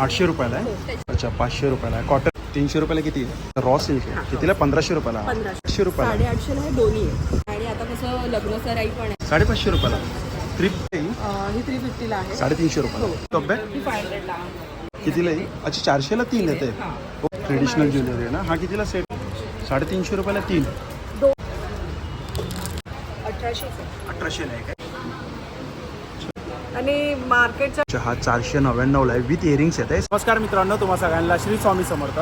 आठशे रुपयाला हो, आहे. अच्छा पाचशे रुपयाला आहे. कॉटन तीनशे रुपयाला किती आहे? रॉ सिल्क आहे. कितीला? पंधराशे रुपयाला. आठशे रुपयाला. साडेआठशेला हे दोन्ही आहे. आणि आता कसं लग्न सराई पण आहे. साडेपाचशे रुपयाला. थ्री ही थ्री फिफ्टीला आहे. साडेतीनशे रुपयाला. हो. टॉप बॅग ही फाय हंड्रेडला कितीला आहे? अच्छा चारशेला तीन येते. ट्रेडिशनल ज्वेलरी आहे ना? हा कितीला सेट साडेतीनशे रुपयाला तीन. अठराशे. अठराशेला आहे काय? आणि हा चारशे नव्याण्णवला आहे. विथ इयरिंग्स येत आहे. नमस्कार मित्रांनो तुम्हा सगळ्यांना श्री स्वामी समर्थ.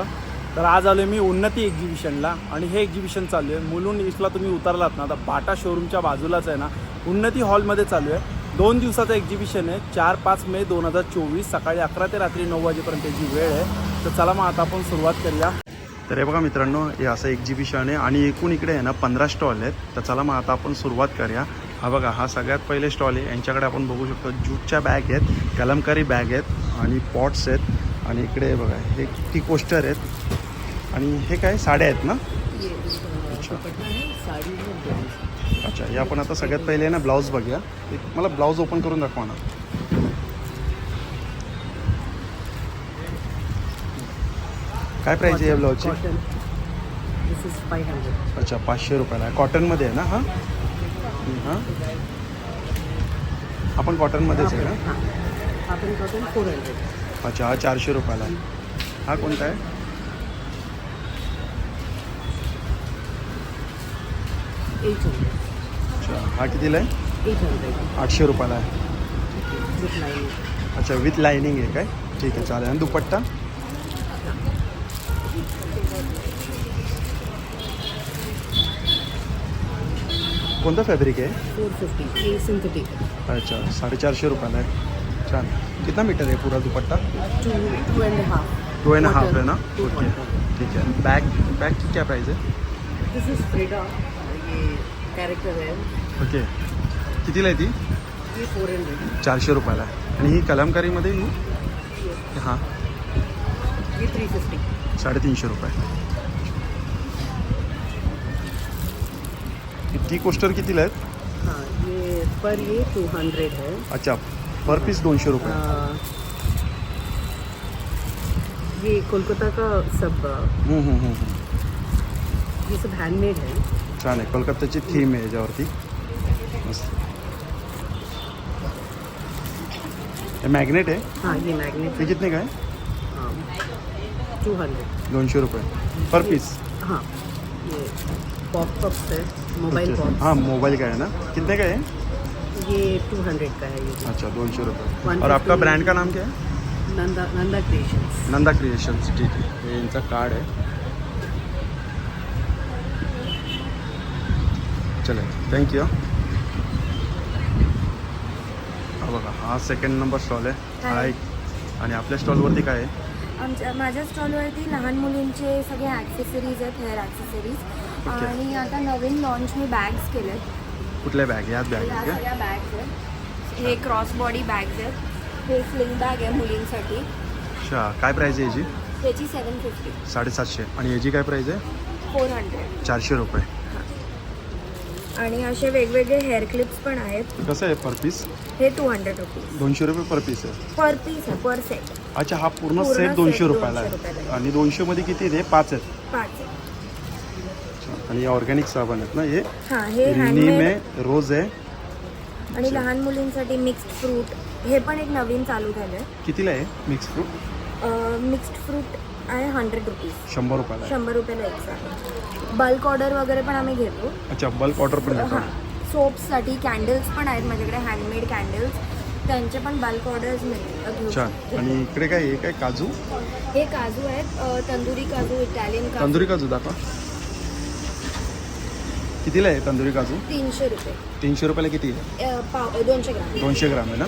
तर आज आलो मी उन्नती एक्झिबिशनला आणि हे एक्झिबिशन चालू आहे. मुलुंड ईस्टला तुम्ही उतरलात ना तर बाटा शोरूमच्या बाजूलाच आहे ना. उन्नती हॉलमध्ये चालू आहे. दोन दिवसाचं एक्झिबिशन आहे. चार पाच मे दोन हजार चोवीस सकाळी अकरा ते रात्री नऊ वाजेपर्यंत याची वेळ आहे. तर चला मग आता आपण सुरुवात करूया. तर हे बघा मित्रांनो हे असं एक्झिबिशन आहे आणि एकूण इकडे आहे ना पंधरा स्टॉल आहेत. तर चला मग आता आपण सुरुवात करूया. हा बघा हा सगळ्यात पहिले स्टॉल आहे. यांच्याकडे आपण बघू शकतो ज्यूटच्या बॅग आहेत कलमकारी बॅग आहेत आणि पॉट्स आहेत. आणि इकडे बघा हे टी कोस्टर आहेत. आणि हे काय साड्या आहेत ना? अच्छा. अच्छा हे आपण आता सगळ्यात पहिले आहे ना ब्लाऊज बघूया. एक मला ब्लाऊज ओपन करून दाखवा ना. काय प्राईज आहे या ब्लाऊजची अच्छा पाचशे रुपयाला कॉटनमध्ये आहे ना हा? हां. आपण कॉटनमध्येच आहे ना आपण कॉटन फोर हंड्रेड अच्छा हा चारशे रुपयाला आहे. हा कोणता आहे? एट हंड्रेड अच्छा हा कितीला आहे? एट हंड्रेड आठशे रुपयाला आहे. विथ अच्छा विथ लायनिंग आहे काय? ठीक आहे चालेल. आणि दुपट्टा? कोणतं फॅब्रिक आहे? फोर फिफ्टी सिंथेटिक अच्छा साडेचारशे रुपयाला आहे. छान. कितना मीटर आहे पुरा dupatta? Two two and half two and half आहे ना? टू ओके ठीक आहे. बॅग बॅग की क्या प्राइस आहे? दिस इज फ्रीडा ये कैरेक्टर है. ओके कितीला आहे ती? ये फोर हंड्रेड चारशे रुपयाला आहे. आणि ही कलमकारीमध्ये ही? हां. ये थ्री फिफ्टी साडेतीनशे रुपये. टी कोस्टर कितीला आहेत? हाँ ये पर ये टू हंड्रेड है. अच्छा पर पीस दोनशे रुपये. आ, ये कोलकाता का सब आ, हम्म, हम्म, हम्म, हम्म. ये सब हैंडमेड है. छान आहे. कोलकाताची थीम आहे याच्यावरती. मस्त. हे मॅग्नेट आहे? हाँ ये मैग्नेट ते कितने काय टू हंड्रेड दोनशे रुपये. Per piece. हाँ. ये पॉप है मोबाइल पॉप हाँ मोबाइल का है ना? कितने का है? ये टू हंड्रेड का है ये। अच्छा दोनशे रुपये One और आपका. ब्रँड का नाम क्या है? नंदा नंदा क्रिएशंस नंदा क्रिएशन्स ठीक आहे हे यांचं कार्ड आहे चले थँक्यू हा बघा हा सेकंड नंबर स्टॉल आहे हा एक आणि आपल्या स्टॉलवरती काय आहे? आमच्या माझ्या स्टॉलवरती लहान मुलींचे सगळे ॲक्सेसरीज आहेत हेअर ॲक्सेसरीज Okay. आणि आता नवीन लॉन्च मी बॅग्स केलेत. कुठल्या बॅग याच बॅग का? सगळ्या बॅग्स आहेत. हे क्रॉस बॉडी बॅग्स आहेत. हे स्लिंग बॅग आहे मुलींसाठी. अच्छा काय प्राईज आहे याची? त्याची सेवन फिफ्टी साडेसातशे. आणि याची काय प्राईज आहे? फोर हंड्रेड चारशे रुपये. आणि असे वेगवेगळे हेअर क्लिप्स पण आहेत. कसं आहे पर पीस हे टू हंड्रेड रुपीज दोनशे रुपये पर पीस आहे. पर पीस आहे पर सेट अच्छा हा पूर्ण पूर्ण सेट set दोनशे रुपयाला 200 रुपयाला आहे. आहे. आणि दोनशेमध्ये किती आहे पाच आहेत. पाच आहे. आणि ऑर्गॅनिक साबण आहेत ना हे हां हे नीम हँडमेड आहे रोज आहे. आणि लहान मुलींसाठी मिक्स्ड फ्रूट हे पण एक नवीन चालू झालं आहे कितीला आहे मिक्स फ्रूट मिक्स्ड फ्रूट आहे हंड्रेड रुपीज शंभर रुपयाला आहे. शंभर रुपयाला एक आहे बल्क ऑर्डर वगैरे पण आम्ही घेतो. अच्छा बल्क ऑर्डर पण हां देतो सोप्ससाठी कॅन्डल्स पण आहेत माझ्याकडे हँडमेड कॅन्डल्स त्यांचे पण बल्क ऑर्डर्स मिळतात घेऊ छान शकतो. आणि इकडे काय हे काय काजू? हे काजू आहेत अ, तंदुरी काजू इटालियन काजू. तंदुरी काजू दाखवा. कितीला आहे तंदुरी काजू? तीनशे रुपये. तीनशे रुपयाला किती आहे? अ, पाव दोनशे ग्राम. दोनशे ग्राम आहे ना?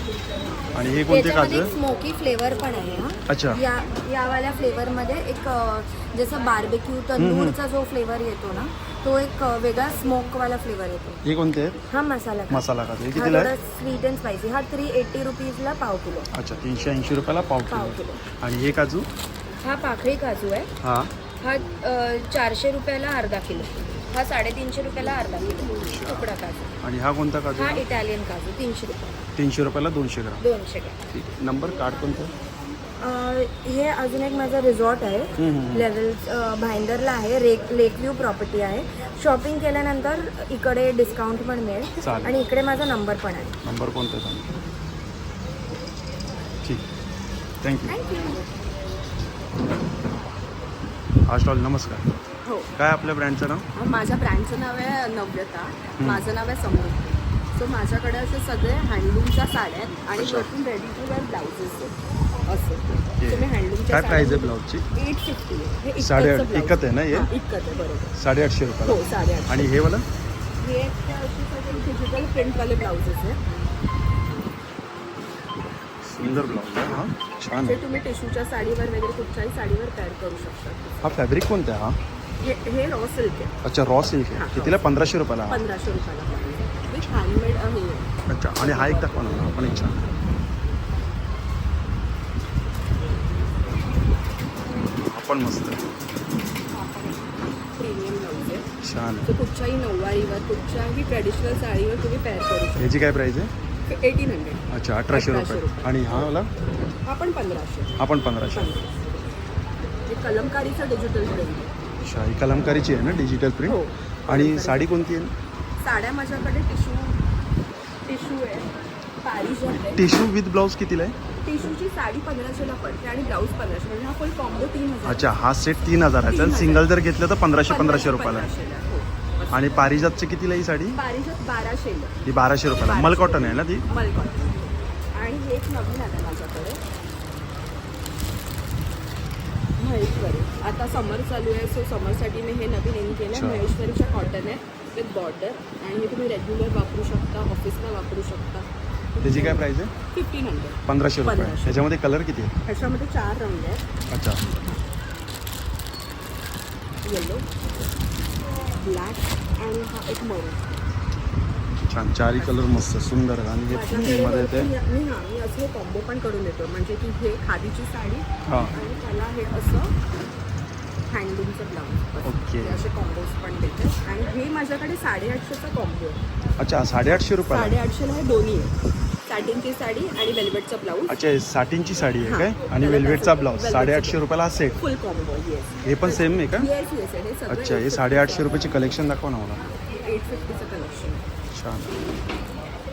आणि हे कोणते काजू आहे? स्मोकी फ्लेवर पण आहे हा. अच्छा. या यावाल्या फ्लेवरमध्ये एक अ, जसं बार्बेक्यू तंदूरचा जो फ्लेवर येतो ना तो एक अ, वेगळा स्मोकवाला फ्लेवर येतो. हे कोणते आहेत? हा मसाला. मसाला काजू. हे हा कितीला थोडा आहे स्वीट अँड स्पायसी हा थ्री एट्टी रुपीजला पाव किलो. अच्छा तीनशे ऐंशी रुपयाला पाव पाव किलो. किलो आणि हे काजू? हा पाकळी काजू आहे. हा. हा अ, चारशे रुपयाला अर्धा किलो. हा साडेतीनशे रुपयाला अर्धा किलो तुकडा काजू. आणि हा कोणता काजू? हा इटालियन काजू तीनशे रुपये तीनशे रुपयाला दोनशे ग्राम. दोनशे ग्रॅम. ठीक नंबर कार्ड कोणतं? अं, हे अजून एक माझा रिसॉर्ट आहे. लेवल भाईंदरला आहे. रेक लेक व्ह्यू प्रॉपर्टी आहे. शॉपिंग केल्यानंतर इकडे डिस्काउंट पण मिळेल. चालेल. आणि इकडे माझा नंबर पण आहे. नंबर कोणता सांग? ठीक. थँक्यू थँक्यू हा स्टॉल नमस्कार. हो. काय आपल्या ब्रँडचं नाव? माझ्या ब्रँडचं नाव आहे नव्यता. माझं नाव आहे समृद्धी सो माझ्याकडे असे सगळे हँडलूमच्या साड्या आहेत आणि अच्छा. वरतून रेडी टू वेअर ब्लाउजेस आहेत. असं. तुम्ही हँडलूमच्या काय प्राईज आहे ब्लाऊजची एट फिफ्टी हे इतकंच blouse. इकत आहे ना हे? हां, इकत आहे बरोबर. साडेआठशे हो रुपयाला साडेआठ आणि हे वाला? हे डिजिटल प्रिंटवाले ब्लाउजेस आहेत. सुंदर ब्लाऊज आहे हा. छान जे आहे. तुम्ही टिश्यूच्या साडीवर वगैरे कुठच्याही साडीवर पॅर करू शकता. हा फॅब्रिक कोणता आहे हा? हे हे रॉ सिल्क आहे. अच्छा रॉ सिल्क हा, आहे कितीला? पंधराशे रुपयाला हा? पंधराशे रुपयाला. विथ हँडमेड आहे. अच्छा आणि हा एक दाखवा ना हा पण एक छान. हा पण मस्त. आहे प्रीमियम ब्लाऊज आहे. छान. आहे तो कुठच्याही नऊवारीवर कुठच्याही ट्रेडिशनल साडीवर तुम्ही पेअर करू ह्याची काय प्राईज आहे? शकता एटीन हंड्रेड अच्छा अठराशे रुपये. आणि हा वाला? हा पण पंधराशे. हा पण पंधराशे. हे कलमकारीचं डिजिटल प्रिंट आहे. अच्छा ही कलमकारीची आहे ना डिजिटल प्रिंट हो. आणि साडी कोणती आहे? साड्या माझ्याकडे टिश्यू टिश्यू आहे. पारिजात आहे. टिश्यू विथ ब्लाऊज कितीला आहे? टिश्यूची साडी पंधराशेला पडते आणि ब्लाऊज पंधराशे. म्हणजे हा फुल कॉम्बो तीन हजार. अच्छा हा सेट तीन हजाराचा तीन हजार. सिंगल जर घेतलं तर पंधराशे पंधराशे रुपयाला आहे. पंधराशेला, हो. आणि पारिजातची कितीला ही साडी? पारिजात बाराशेला. ही बाराशे रुपयाला मल कॉटन आहे ना ती? मलकॉटन आणि हे एक नवीन आलं माझ्याकडे. महेश्वरी. आता समर चालू आहे सो समरसाठी मी हे नवीन इन केलं अच्छा. महेश्वरीच्या कॉटन आहे विथ बॉर्डर आणि हे तुम्ही रेग्युलर वापरू शकता ऑफिसला वापरू शकता. त्याची काय प्राईस आहे? फिफ्टीन हंड्रेड पंधराशे रुपये. त्याच्यामध्ये कलर किती आहे? ह्याच्यामध्ये चार रंग आहेत. अच्छा. येलो ब्लॅक आणि हा एक मरून छान. चारही कलर मस्त सुंदर आहे. आणि हे येते मी हा मी असं कॉम्बो पण करून देतो. म्हणजे की हे खादीची साडी आणि त्याला हे असं हँडलूमचं ब्लाऊज ओके. हे असे कॉम्बोज पण देते. आणि हे माझ्याकडे साडेआठशेचा कॉम्बो आहे. अच्छा साडेआठशे रुपयाला? साडेआठशेला हे दोन्ही आहे. सॅटिनची साडी आणि वेल्वेटचा ब्लाऊज अच्छा हे साटिनची साडी आहे हां. काय? आणि वेल्वेटचा ब्लाऊज साडेआठशे. रुपयाला हा सेट फुल कॉम्बो येस हे पण सेम आहे का? येस येस हे सगळं अच्छा हे साडेआठशे रुपयाची कलेक्शन दाखवा ना मला. एट फिफ्टीचं कलेक्शन छान.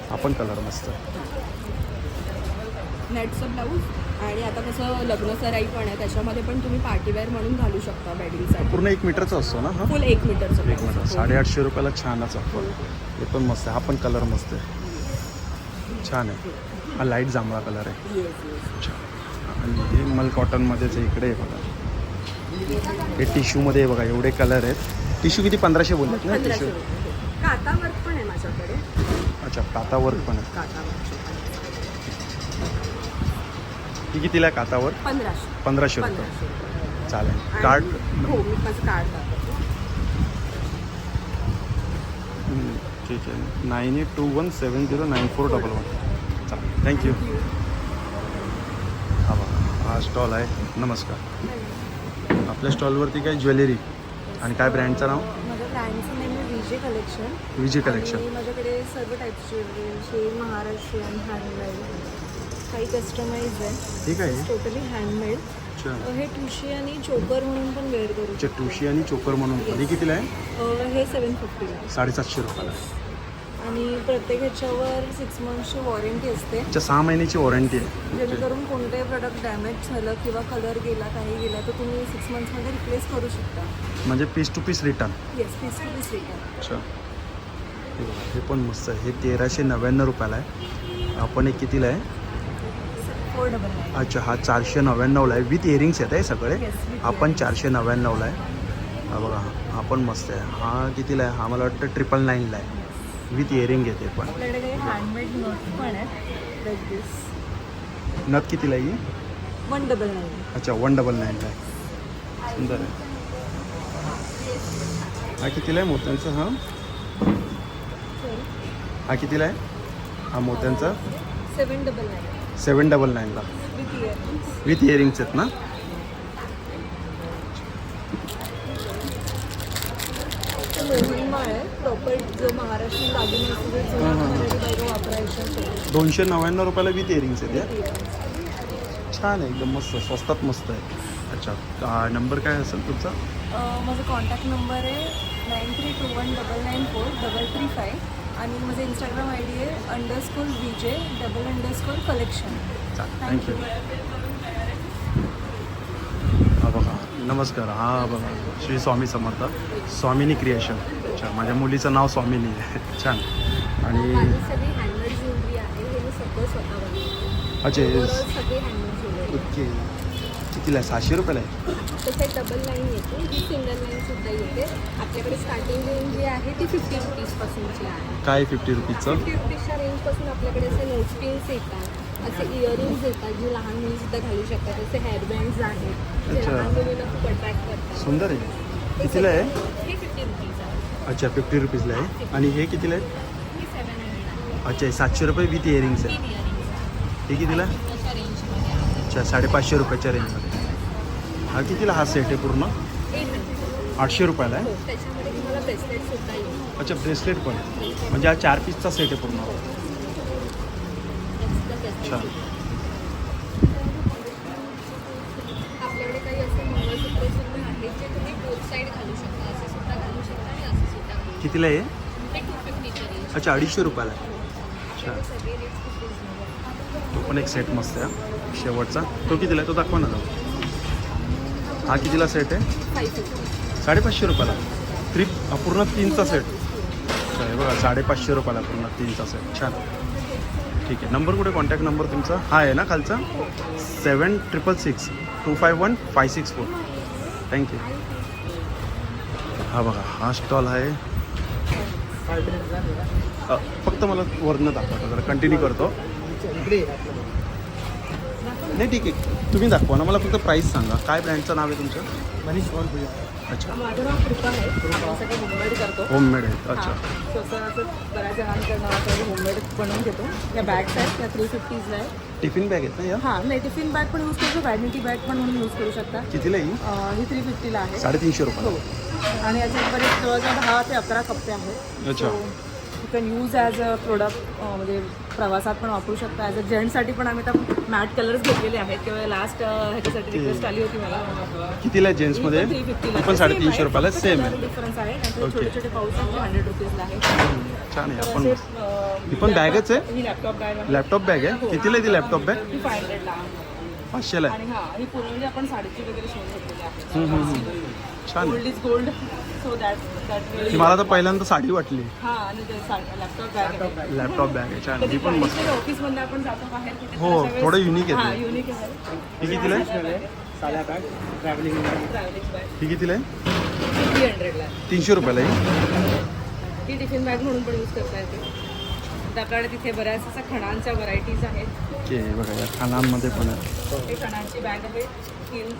हा पण कलर मस्त. नेटचं ब्लाऊज आणि आता कसं लग्न सराई पण आहे त्याच्यामध्ये पण तुम्ही पार्टीवेअर म्हणून घालू शकता वेडिंगसाठी पूर्ण एक मीटरचा असतो ना हा? फुल एक मीटरचं एक मीटर साडेआठशे रुपयाला छानच आपण. हे. पण मस्त आहे. हा पण कलर मस्त आहे. छान आहे. हा लाइट जांभळा कलर आहे. येस येस छान. आणि हे मल कॉटनमध्येच आहे इकडे आहे बघा. हे टिश्यूमध्ये आहे बघा एवढे कलर आहेत. टिश्यू किती? पंधराशे बोलतात ना पंधराशे टिश्यू रुपये काता वर्क पण आहे माझ्याकडे. अच्छा काता वर्क पण आहे. काता वर्क ही कितीला आहे काता वर्क पंधराशे. पंधराशे रुपये. पंधराशे रुपये. चालेल. आणि- कार्ड हो मी माझं कार्ड दाखवते. हम्म, ठीक आहे. Nine eight two one seven zero nine four double one. चालेल. थँक्यू हा बघा हा स्टॉल आहे. नमस्कार. आपल्या स्टॉलवरती काय ज्वेलरी? आणि काय ब्रँडचं नाव? माझ्या ब्रँडचं नेम आहे विजे कलेक्शन विजय कलेक्शन माझ्याकडे सर्व टाईपची ज्वेलरी आहे महाराष्ट्रीयन हँडमेड काही कस्टमाइज आहे. ठीक आहे. टोटली हँडमेड अच्छा. हे टुशी आणि चोकर म्हणून पण वेअर करू अच्छा टुशी आणि चोकर म्हणून पण. हे कितीला आहे? हे सेवन फिफ्टीला साडेसातशे रुपयाला. आणि प्रत्येक ह्याच्यावर सिक्स मंथची वॉरंटी असते. अच्छा सहा महिन्याची वॉरंटी आहे. जेणेकरून कोणतेही प्रोडक्ट डॅमेज झालं किंवा कलर गेला काही गेला तर तुम्ही सिक्स मंथ्समध्ये रिप्लेस करू शकता. म्हणजे piece to piece return yes piece to piece return अच्छा. हे हे पण मस्त आहे. हे तेराशे नव्याण्णव रुपयाला आहे. आपण एक कितीला आहे? फोर डबल नाईन अच्छा हा चारशे नव्याण्णवला आहे. विथ इयरिंग्स आहेत आहे सगळे? हा पण. चारशे नव्याण्णवला आहे. हा बघा हा पण मस्त आहे. हा कितीला आहे? हा मला वाटतं ट्रिपल नाईनला आहे. विथ इयरिंग येते पण. हँडमेड लाईक दिस नथ कितीला आहे? वन डबल नाईन अच्छा वन डबल नाईनला आहे. सुंदर आहे. हा कितीला आहे मोत्यांचा हा? हा कितीला आहे? हा मोत्यांचा? Seven double nine seven double नाईनला with earrings आहेत ना? दोनशे नव्याण्णव रुपयाला विथ इयरिंग्स आहेत या. छान आहे एकदम मस्त स्वस्तात मस्त आहे. अच्छा नंबर काय असेल तुमचा? माझा कॉन्टॅक्ट नंबर आहे nine three two one double nine four double three five आणि माझं इंस्टाग्राम आय डी आहे underscore V J double underscore collection thank you हा बघा नमस्कार हा बघा श्री स्वामी समर्थ स्वामिनी क्रिएशन अच्छा माझ्या मुलीचं नाव स्वामिनी आहे. छान. आणि माझी सगळी हँडमेड ज्वेलरी आहे हे मी सगळं स्वतः बनवते अच्छा हे ओके. कितीला आहे? सहाशे रुपयाला आहे. तसे डबल लाईन येते. ही सिंगल लाईन सुद्धा येते. आपल्याकडे स्टार्टिंग रेंज जी आहे ती फिफ्टी रुपीजपासूनची आहे. काय फिफ्टी रुपीजचं फिफ्टी रुपीजच्या रेंजपासून आपल्याकडे असे नोट पिन्स येतात असे इयरिंग्स येतात जे लहान मुली सुद्धा घालू शकतात. असे हेअरबँड्स आहेत जे अच्छा. लहान मुलींना खूप अट्रॅक्ट करतात. सुंदर आहे. कितीला आहे? हे फिफ्टी रुपीज आहे. अच्छा फिफ्टी रुपीजला आहे. आणि हे कितीला आहे? ही सेवन हंड्रेड आहे. अच्छा हे सातशे रुपये विथ इयरिंग्स आहे. हे कितीला? आहे? अच्छा साडेपाचशे रुपयाच्या रेंजमध्ये हा कितीला हा सेट आहे पूर्ण? आठशे रुपयाला आहे? अच्छा ब्रेसलेट पण. म्हणजे हा चार पीसचा सेट आहे पूर्ण. अच्छा. कितीला आहे अच्छा अडीचशे रुपयाला आहे. अच्छा. तो पण एक सेट मस्त आहे शेवटचा. तो कितीला आहे? तो दाखवा ना. जाऊ हा कितीला सेट आहे? साडेपाचशे रुपयाला. त्रिप पूर्ण तीनचा सेट हे बघा साडेपाचशे रुपयाला पूर्ण तीनचा सेट छान. ठीक आहे. नंबर कुठे? कॉन्टॅक्ट नंबर तुमचा. हा आहे ना खालचा? Seven triple six two five one five six four thank you हा बघा हा स्टॉल आहे. फक्त मला वरनं दाखवतो जरा कंटिन्यू करतो. नाही ठीक आहे. तुम्ही दाखवा ना मला फक्त प्राईस सांगा. काय ब्रँडचं नाव आहे तुमचं? मनीष पूजा अच्छा. माझं नाव कृपा आहे. सगळे होममेड करतो. होममेड आहे अच्छा. हां. असं बऱ्याच जणांकडनं होममेड बनवून घेतो. या बॅग्स आहेत त्या थ्री फिफ्टीजला आहे टिफिन बॅग आहेत ना या? हां नाही टिफिन बॅग पण यूज करू शकतो व्हॅनिटी बॅग पण म्हणून यूज करू शकता. कितीला येईल अं, ही थ्री फिफ्टीला आहे. साडेतीनशे रुपये हो. आणि याच्यात बरेच जवळजवळ दहा ते अकरा कप्पे आहेत. अच्छा. You can use as a product म्हणजे प्रवासात पण वापरू शकता. ॲज अ जेंट्ससाठी पण आम्ही आता मॅट कलर्स घेतलेले आहेत. किंवा लास्ट ह्याच्यासाठी रिक्वेस्ट आली होती मला. कितीला जेंट्समध्ये पण साडेतीनशे रुपयाला सेम आहे. डिफरन्स आहे. छोटे छोटे पाऊस हंड्रेड रुपीजला आहे. छान आहे. आपण ही पण बॅगच आहे? ही लॅपटॉप बॅग आहे. लॅपटॉप बॅग आहे? कितीला आहे ती लॅपटॉप बॅग ही फाय हंड्रेडला पाचशेला आहे. आणि हा ही पूर्ण आपण साडीची वगैरे शिवून छान. गोल्ड आहे is gold so that that ती मला तर पहिल्यांदा साडी वाटली. हा आणि लॅपटॉप बॅग आहे. लॅपटॉप बॅग आहे. छान. ही पण मस्त. ऑफिसमध्ये आपण जातो बाहेर कुठे हो, थोडं unique आहे हा ते. युनिक आहे. ही कितीला आहे? साध्या बॅग ट्रॅव्हलिंग ट्रॅव्हलिंग बॅग ही कितीला आहे? हंड्रेडला तीनशे रुपयाला ही टिफिन बॅग म्हणून पण यूज करता येते त्याकडे तिथे बऱ्याच अशा खणांच्या व्हरायटीज आहेत. ओके बघा या खानांमध्ये पण आहे. हे खणांची बॅग आहे. तीन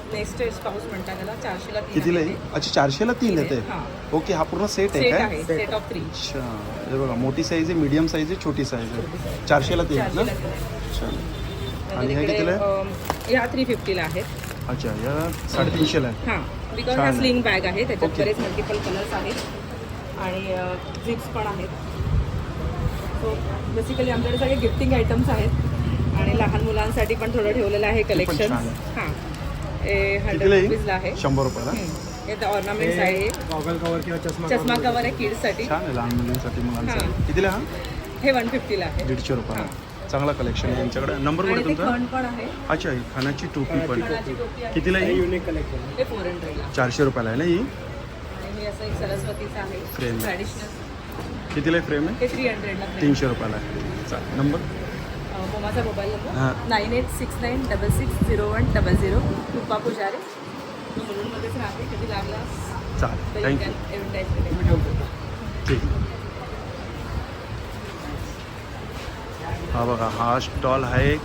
पाऊस म्हणतात त्याला चारशेला तीन कितीला आहे. आहे? अच्छा चारशेला तीन येते हा. ओके हा पूर्ण सेट आहे सेट काय? आहे सेट ऑफ थ्री अच्छा हे बघा मोठी साईज आहे मीडियम साईज आहे छोटी साईज आहे. चारशेला तीन आहेत ना? चारशेला तीन आहे. अच्छा. आणि हे कितीला आहे? अम, ह्या थ्री फिफ्टीला आहेत. अच्छा या साडेतीनशेला आहे. हां. बिकॉज छान ह्या आहे. स्लिंग बॅग आहे त्याच्यात Okay. बरेच मल्टिपल कलर्स आहेत. आणि झिप्स पण आहेत. सो बेसिकली आमच्याकडे सगळे गिफ्टिंग आयटम्स आहेत. आणि लहान मुलांसाठी पण थोडं ठेवलेलं आहे कलेक्शन हां. हे हंड्रेड रुपीजला आहे? शंभर रुपयाला? हम्म. हे ऑर्नामेंट्स आहे. गॉगल कवर किंवा चष्मा चष्मा कवर आहे किड्ससाठी छान आहे लहान मुलींसाठी मुलांसाठी. हां. कितीला हा? हे वन फिफ्टीला आहे. दीडशे रुपयाला. चांगला कलेक्शन आहे यांच्याकडे नंबर तुमचा? खण पण आहे. अच्छा ही खाण्याची टोपी पण. कितीला हे? येईल युनिक कलेक्शन ते फोर हंड्रेडला चारशे रुपयाला आहे ना ही? आणि हे असं एक सरस्वतीचं आहे. ट्रॅडिशनल कितीला आहे फ्रेम आहे? हे थ्री हंड्रेडला तीनशे रुपयाला आहे. चालेल. नंबर माझा मोबाईल हां. Number nine eight six nine double six zero one double zero. Krupa Pujari. तो मुलुंडमध्येच राहते. कधी लागला? चालेल. तरी थँक्यू एव्हर्टाईज ठीक. हा बघा हा स्टॉल आहे.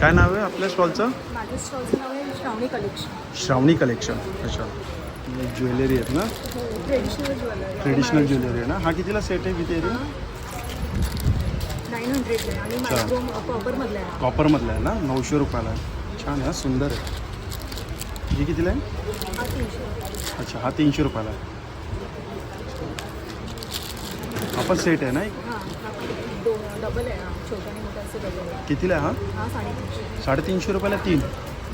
काय नाव आहे आपल्या स्टॉलचं माझ्या स्टॉलचं नाव आहे श्रावणी कलेक्शन श्रावणी कलेक्शन अच्छा. ज्वेलरी आहेत ना? ट्रेडिशनल ज्वेलरी आहे ना? हा कितीला सेट आहे किती आहे आहे अच्छा. कॉपरमधला आहे ना? नऊशे रुपयाला आहे. छान आहे सुंदर आहे. ही कितीला आहे? अच्छा हा तीनशे रुपयाला आहे. हा पण सेट आहे ना एक? डबल आहे कितीला आहे हा? साडेतीनशे साडेतीनशे रुपयाला तीन.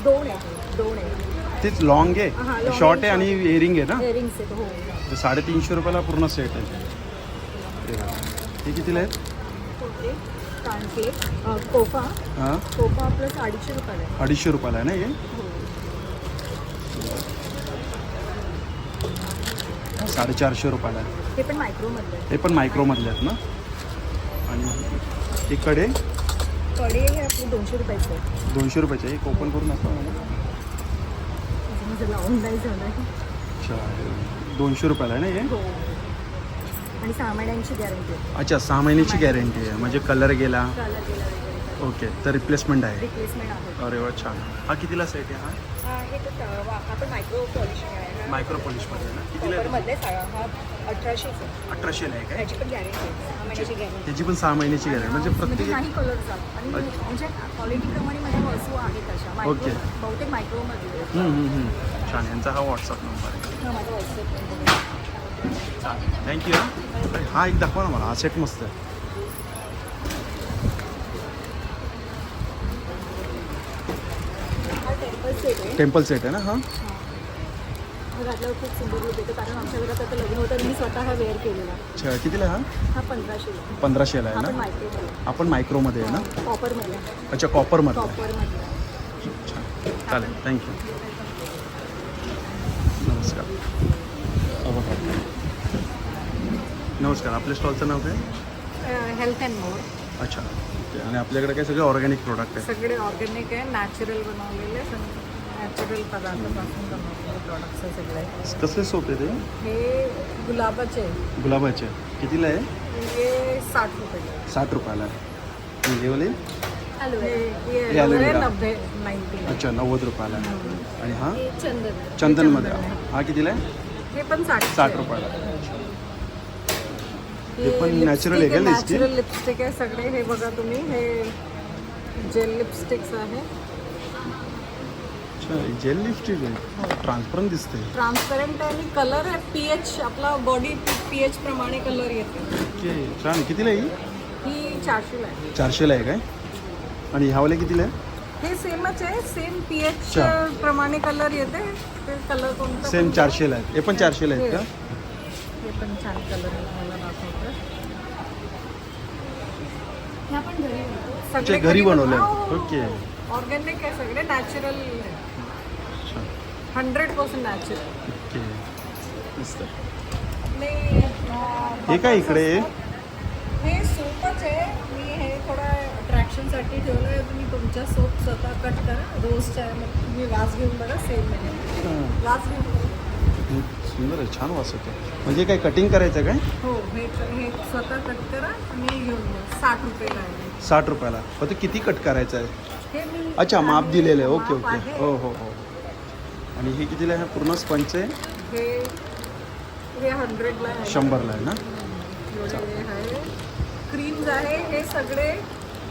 दोन आहे दोन आहे. तेच लॉंग हा, आहे शॉर्ट आहे आणि इयरिंग आहे ना? इयरिंग्स आहेत हो. ते साडेतीनशे रुपयाला पूर्ण सेट आहे. हे बघा. हे कितीला आहेत? ओके. कानके अ, कोफा. हां? कोफा प्लस अडीचशे रुपयाला आहे. अडीचशे रुपयाला आहे ना हे? साडेचारशे रुपयाला आहे. हे पण मायक्रोमधलं आहे हे पण मायक्रोमधले आहेत ना? आणि हे कडे? हे आपली दोनशे रुपयाचं आहे दोनशे रुपयाचे. एक ओपन करून दाखवा मला. लावून नाही अच्छा हे दोनशे रुपयाला आहे ना हे? हो. आणि सहा महिन्यांची गॅरंटी आहे अच्छा सहा महिन्याची गॅरंटी आहे. म्हणजे कलर गेला. कलर गेला वगैरे. ओके तर रिप्लेसमेंट आहे. रिप्लेसमेंट आहे. अरे वा छान. हा कितीला सेट आहे हा? हा हे तर वा- मायक्रो पॉलिशिंग आहे हा मायक्रो पॉलिशमध्ये ना? कितीला आहे कॉपरमधले हा अठराशेच आहे. अठराशेला आहे काय? ह्याची पण गॅरंटी आहे. सहा महिन्याची गॅरंटी त्याची पण सहा महिन्याची गॅरंटी म्हणजे प्रत्येक नाही कलर जात. आणि अच्छा. म्हणजे क्वालिटीप्रमाणे माझ्या वस्तू आहेत अशा मायक्रो. बहुतेक मायक्रोमध्ये. हम्म, हम्म, हम्म. छान. यांचा हा व्हॉट्सअप नंबर आहे. हा माझा व्हॉट्सअप चालेल थँक्यू हा. हा एक दाखवा ना मला. हा सेट मस्त आहे. हा टेम्पल सेट आहे. टेम्पल सेट आहे ना हा. हा घातल्यावर खूप सुंदर लुक येतो. कारण आमच्या घरात आता लग्न होतं आणि मी स्वतः हा वेअर केलेला. अच्छा कितीला हा? हा पंधराशेला. पंधराशेला आहे ना? आपण मायक्रोमध्ये आहे ना? कॉपरमध्ये अच्छा कॉपरमध्ये आहे. कॉपरमध्ये छान चालेल थँक्यू नमस्कार. अ, बघा. नमस्कार आपल्या स्टॉलचं नाव काय? हेल्थ अँड मोर अच्छा. ओके आणि आपल्याकडे काय सगळे ऑर्गॅनिक प्रोडक्ट आहे? सगळे ऑर्गॅनिक आहे नॅचरल बनवलेले नॅचरल पदार्थापासून बनवलेले. प्रॉडक्ट्स आहे सगळे. कसले सोप आहे ते? हे गुलाबाचे. आहे. गुलाबाचे. कितीला आहे? हे साठ रुपये. साठ रुपयाला. आहे. आणि हे वाले हे aloe vera. नव्वे नाईन्टी अच्छा नव्वद रुपयाला. आहे आणि हा? चंदन. चंदनमध्ये. हा कितीला आहे? हे पण साठ साठ रुपयाला. आहे. हे पण natural आहे का lipstick? नॅचरल लिपस्टिक आहे सगळे. हे बघा तुम्ही. हे जेल लिपस्टिक्स आहे. अच्छा जेल लिपस्टिक आहे. ट्रान्सपरंट दिसते. ट्रान्सपरंट आहे आणि कलर आहे. पी एच आपला बॉडी पी एच प्रमाणे कलर येते. ओके छान. कितीला आहे ही? ही चारशेला आहे. चारशेला आहे काय? आणि ह्यावाले कितीला आहे? हे सेमच आहे. सेम पी एच अच्छा. प्रमाणे कलर येते. ते कलर कोणता सेम पण चारशेला आहेत. हे पण चारशेला आहेत का? हे पण छान कलर मला ह्या पण घरी. अच्छा घरी बनवले. ओके. ऑर्गॅनिक आहे सगळे. Natural hundred percent natural okay. मस्त. हे काय इकडे? आहे? हे सोपच आहे. मी हे थोडं अट्रॅक्शनसाठी ठेवलं आहे तुम्ही तुमच्या सोप स्वतः कट करा. रोजच्या मग तुम्ही वास घेऊन बघा सेम आहे. हां. वास घेऊन बघा. सुंदर आहे छान वास येतो म्हणजे काय कटिंग करायचं काय? हो हे हे स्वतः कट करा. आणि हे घेऊन साठ रुपयाला आहे साठ रुपयाला. पण ते किती कट करायचं आहे हे मी अच्छा माप दिलेलं आहे. ओके माप ओके. आहे. हो हो हो. आणि हे कितीला आहे? पूर्ण स्पंच आहे हे हे हंड्रेडला आहे. शंभरला आहे ना? एवढे हे आहे. क्रीम्स आहे हे सगळे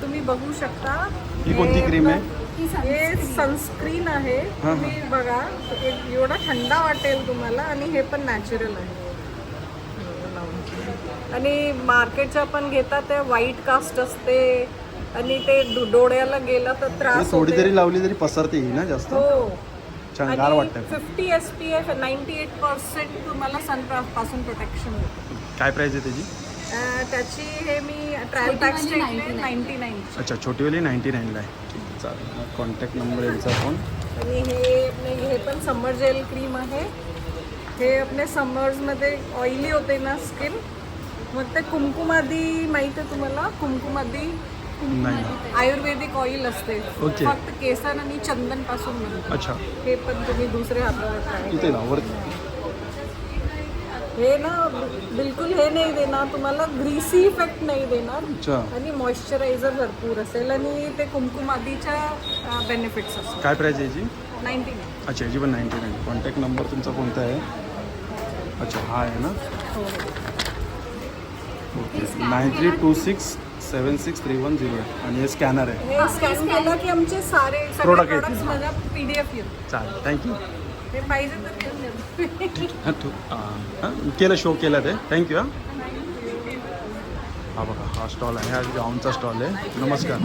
तुम्ही बघू शकता. ही कोणती हे क्रीम आहे? ही हे सनस्क्रीन आहे. हां, तुम्ही बघा एक एवढा थंडा वाटेल तुम्हाला आणि हे पण नॅचरल आहे. आणि मार्केटच्या पण घेतात ते व्हाईट कास्ट असते आणि ते डो- डोळ्याला गेला तर हे त्रास थोडी होते. जरी लावली तरी पसरते ही ना जास्त. हो. छान गार वाटतं fifty S P F ninety eight percent तुम्हाला सनपासून प्रोटेक्शन होतं. काय प्राइस आहे त्याची? अं, त्याची हे मी ट्रायल पॅक्स नाईन्टी नाईन अच्छा छोटीवाली नाईन्टी नाईनला आहे. ठीक आहे चालेल कॉन्टॅक्ट नंबर यांचा फोन आणि हे आपले हे पण समर जेल क्रीम आहे. हे आपले समर्समध्ये ऑइली होते ना स्किन मग ते कुमकुमादी माहिती आहे तुम्हाला? कुमकुमादी नाही. आयुर्वेदिक ऑइल असते. ओके. फक्त केसन आणि चंदनपासून बनतं. अच्छा. हे पण तुम्ही दुसरे हातावर try इथे ना वरती हे ना बिलकुल हे नाही देणार. तुम्हाला ग्रीसी इफेक्ट नाही देणार. अच्छा. आणि मॉइश्चरायझर भरपूर असेल आणि ते कुमकुमादीच्या बेनिफिट्स असतात. काय प्राइस आहे याची? नाईन्टी नाईन अच्छा याची पण नाईन्टी नाईन कॉन्टॅक्ट नंबर तुमचा कोणता आहे? अच्छा हा आहे ना? Okay nine three two six seven six three one zero आणि हे स्कॅनर आहे. हे स्कॅन केलं की आमचे सारे सगळे Product आहेत. प्रोडक्ट्स माझ्या पी डी एफ येईल चालेल थँक्यू हे पाहिजे तर घेऊन द्या. हां तू हां केलं शो केलं ते. थँक्यू हां. हा बघा हा स्टॉल आहे. हा गाऊनचा स्टॉल आहे. नमस्कार.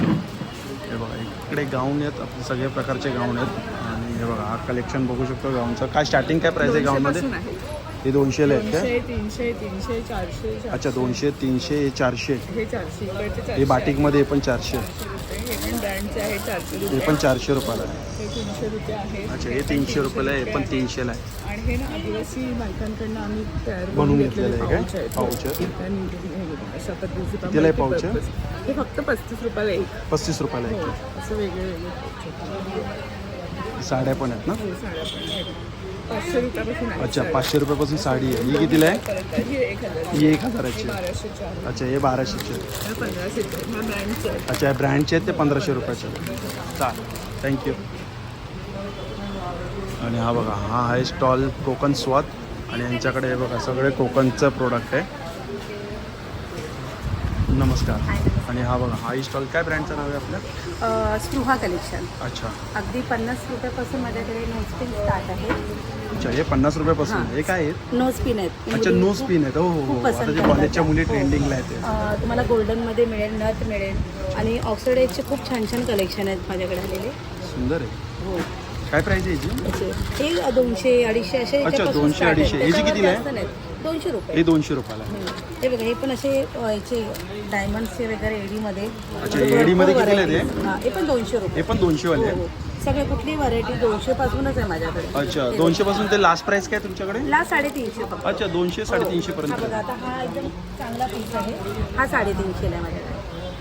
हे बघा इकडे गाऊन आहेत. आपले सगळे प्रकारचे गाऊन आहेत. हे बघा हा कलेक्शन बघू शकतो गाऊनचं. काय स्टार्टिंग काय प्राइस आहे गाऊनमध्ये? दोनशेपासून आहे. हे दोनशेला आहेत काय दोनशे तीनशे तीनशे चारशे चारशे. अच्छा दोनशे तीनशे हे चारशे. हे चारशे इकडचे चारशे. हे बाटिकमध्ये हे पण चारशे. रुपये. हे पण ब्रँडचे आहे चारशे हे रुपये. पण चारशे रुपयाला आहे. हे तीनशे रुपये आहे. अच्छा हे तीनशे रुपयाला आहे हे पण तीनशेला आहे. आणि हे ना आदिवासी बायकांकडनं आम्ही तयार करून बनवून घेतलेले आहे काय? pouch आहे. हे कितीला आहे multipurpose. हे फक्त पस्तीस रुपयाला एक. पस्तीस रुपयाला हो आहे असं वेगळे वेगळे pouch आहेत. साड्या पण आहेत ना? हो साड्या पण आहेत. पाचशे रुपयापासून आहे. अच्छा. पाचशे रुपयापासून साडी आहे. ही कितीला आहे? परत आहे. हे एक हजार ही एक हजाराची आहे. बाराशे चार अच्छा हे बाराशेचे आहे. हे पंधराशे हा ब्रँडचे आहे अच्छा हे ब्रँडचे आहेत ते पंधराशे रुपयाचे. चालेल. थँक्यू आणि हा बघा हा आहे स्टॉल कोकण स्वाद. आणि यांच्याकडे हे बघा सगळे कोकणचं प्रोडक्ट आहे. नमस्कार. आणि हा बघा हा स्टॉल काय ब्रँडचं नाव आहे आपल्या स्पृहा कलेक्शन. अच्छा. अगदी पन्नास रुपयापासून माझ्याकडे नोस्पिन स्टार्ट आहे. अच्छा हे पन्नास रुपयापासून हां. हे काय आहेत नो स्पिन आहेत अच्छा नो स्पिन आहेत हो हो खूप हो पसंत आता जे करतात. कॉलेजच्या मुली हो. ट्रेंडिंगला आहेत ते. अं, तुम्हाला गोल्डनमध्ये मिळेल नथ मिळेल आणि ऑक्सिडाईजचे खूप छान छान कलेक्शन आहेत माझ्याकडे आलेले सुंदर आहे हो काय प्राईस आहे याची याचे हे दोनशे अडीचशे असे अच्छा, याच्यापासून 200, start आहेत. 250. याची त्याच्यावर कितीला आहे? जास्त नाहीत. दोनशे रुपये हे दोनशे रुपयाला आहे. हम्म. हे बघा हे पण असे अं, याचे डायमंडचे वगैरे एडीमध्ये अच्छा, एडीमध्ये कितीला आहे ते? हां हे पण दोनशे हे रुपये पण दोनशे वाले हो, आहे हो. सगळे कुठली व्हरायटी दोनशे पासूनच आहे माझ्याकडे. अच्छा दोनशे पासून ते लास्ट प्राइस काय तुमच्याकडे? ला साडेतीनशे फक्त. अच्छा दोनशे साडेतीनशे हा पर्यंत बघा आता हा एकदम चांगला पीस आहे. हा साडेतीनशेला आहे माझ्याकडे.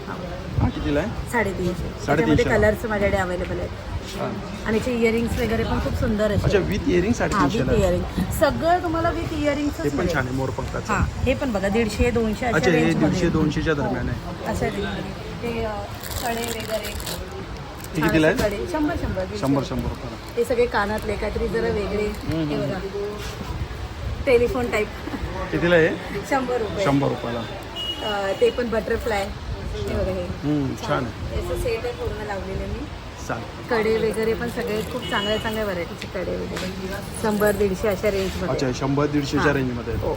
हा, हा कितीला आहे? साडेतीनशे. त्याच्यामध्ये कलर्स माझ्याकडे अवेलेबल आहेत. हा. आणि याचे इयरिंग्स वगैरे पण खूप सुंदर अच्छा असे विथ इयरिंग हा साडेतीनशेला. विथ आहे. इयरिंग सगळं तुम्हाला विथ हे इयरिंग्स पण छान आहे मोरपंखाचं हा हे पण बघा दीडशे दोनशे अच्छा हे. दीडशे दोनशेच्या दरम्यान आहे. अशा रेंजमध्ये ते अ, कडे वगैरे. हे कितीला आहे कडे शंभर शंभर दीडशे. शंभर शंभर रुपयाला ते सगळे कानातले काहीतरी जरा वेगळे. हे बघा. टेलिफोन टाईप कितीला आहे शंभर रुपये. शंभर रुपयाला. अ, ते पण बटरफ्लाय हे बघा हे. हम्म, छान. आहे याचं सेट आहे पूर्ण लावलेले मी. चालेल. कडे वगैरे पण सगळे खूप चांगल्या चांगल्या व्हरायटीचे कडे वगैरे. शंभर दीडशे अशा रेंजमध्ये अच्छा शंभर दीडशेच्या हा. रेंजमध्ये आहे. हो.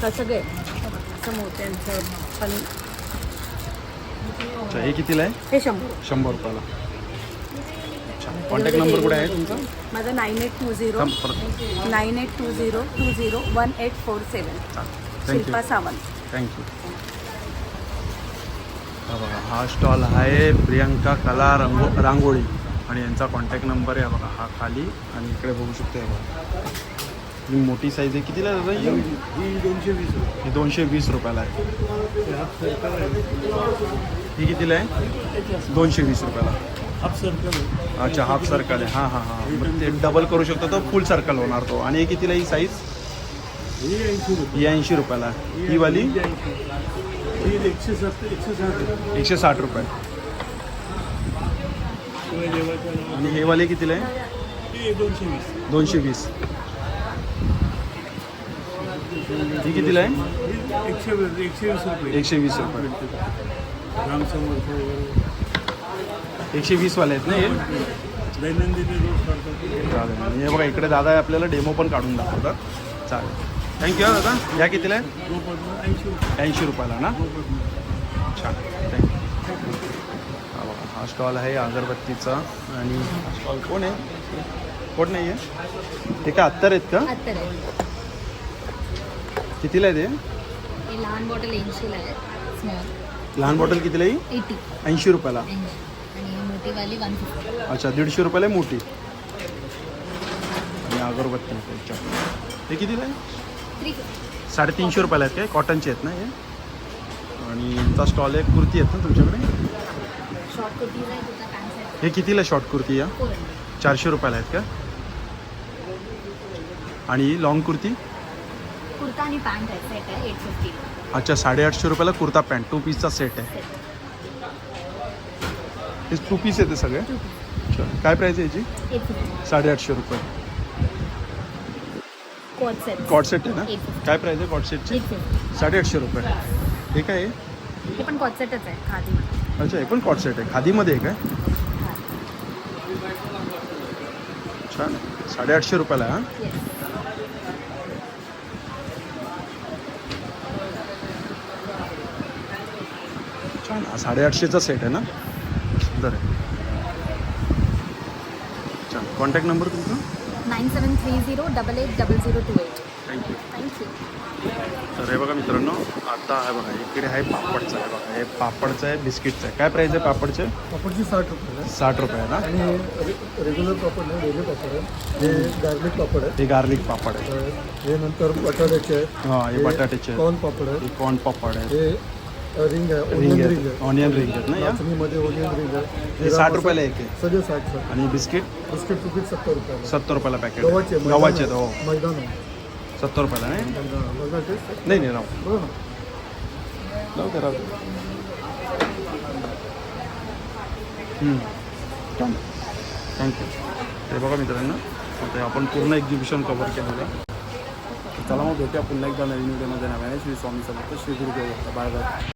का सगळे असं मोत्यांचं पण अच्छा हे कितीला आहे? हे शंभर. शंभर रुपयाला. अच्छा कॉन्टॅक्ट नंबर कुठे आहे तुमचा? माझा नाईन एट टू झिरो थांब, परत. Nine eight two zero two zero one eight four seven thank you Shilpa Sawant. Thank you हा बघा हा स्टॉल आहे प्रियंका कला रंगो रांगोळी. आणि यांचा कॉन्टॅक्ट नंबर आहे बघा हा खाली. आणि इकडे बघू शकतो हे बघा. ही मोठी साईज आहे. कितीला दादा? ही दोनशे वीस ही दोनशे वीस रुपयाला आहे. ही कितीला आहे? दोनशे वीस रुपयाला. अच्छा हाफ सर्कल आहे. हां हां हां. ते डबल करू शकतो तो फुल सर्कल होणार तो. आणि हे कितीला ही साईज ही ऐंशी रुपयाला ही वाली? एकशे साठ रुपये. आणि हे वाले कितीला आहे? दोनशे वीस. ही कितीला आहे? एकशे वीस रुपये. एकशे वीस वाले आहेत ना हे? चालेल. आणि हे बघा इकडे दादा आहे आपल्याला डेमो पण काढून दाखवतात. चालेल. थँक्यू दादा. या कितीला आहे? ऐंशी रुपयाला ना? छान. थँक्यू हा बघा हा स्टॉल आहे अगरबत्तीचा. आणि हा स्टॉल कोण आहे? कोण नाही आहे ते काय अत्तर आहेत का? अत्तर आहे कितीला आहे ते? हे लहान बॉटल ऐंशीला आहे. स्मॉल. लहान बॉटल कितीला आहे? एटी. ऐंशी रुपयाला. ऐंशी. आणि मोठीवाली वन फिफ्टी अच्छा दीडशे रुपयाला आहे मोठी. आणि अगरबत्ती. अच्छा. हे कितीला आहे? थ्री. साडेतीनशे रुपयाला आहेत काय? कॉटनचे आहेत ना हे? आणि यांचा स्टॉल आहे कुर्ती आहेत ना तुमच्याकडे? शॉर्ट कुर्तीज आहे तुझा पॅन्ट सेट हे कितीला शॉर्ट कुर्ती या फोर. हंड्रेड चारशे रुपयाला आहेत का? आणि लॉंग कुर्ती? कुर्ता आणि पॅन्ट आहे सेट आहे एट फिफ्टी अच्छा साडेआठशे रुपयाला कुर्ता पॅन्ट टू पीसचा सेट आहे. हे टू पीस येते सगळे? अच्छा काय प्राईस आहे याची? एट फिफ्टी साडेआठशे रुपये. कॉट सेट कॉट सेट आहे ना. काय प्राईस आहे कॉट सेटची एट फिफ्टी साडेआठशे रुपये. हे काय आहे? हे पण कॉट सेटच आहे खादीमध्ये. अच्छा हे पण कॉट सेट आहे. खादीमध्ये आहे काय? छान. आहे साडेआठशे रुपयाला हा? येस साडेआठशेचा सेट आहे ना? सुंदर आहे. कॉन्टॅक्ट नंबर तुमचा? Nine seven three zero double eight double zero two eight. Thank you thank you तर हे बघा मित्रांनो आता आहे बघा इकडे आहे पापडचं आहे बघा हे पापडचं आहे बिस्किटचं आहे. काय प्राईस आहे पापडचे? पापडची साठ रुपये. साठ रुपये आहे ना? आणि रेग्युलर पापड नाही वेगळे पापड आहे. हे गार्लिक पापड आहे. हे गार्लिक पापड आहे. तर हे नंतर बटाट्याचे आहे. हां हे बटाट्याचे. कॉर्न पापड आहे. हे कॉर्न पापड आहे. हे रिंग आहे रिंग रिंग आहे. आहे. ऑनियन रिंग आहेत ना या? नाचणीमध्ये ओनियन रिंग आहे. हे जिरा साठ मसाला- रुपयाला एक आहे. सगळे साठ सर आणि बिस्किट? बिस्किट कुकीज सत्तर रुपयाला. सत्तर रुपयाला पॅकेट गव्हाचे. मैदान गव्हाचे. आहेत, हो. मैदान आहे. सत्तर रुपयाला नाही? मैदान आहे. नाही नाही राहू. बघा ना. राहू. दे राहू दे थँक्यू ते बघा मित्रांनो आता आपण पूर्ण एक्झिबिशन कव्हर केलेलं आहे. चला मग भेटूया पुन्हा एकदा नवीन व्हिडिओमध्ये नव्याने श्री स्वामी समर्थ श्री गुरुदेव बाय बाय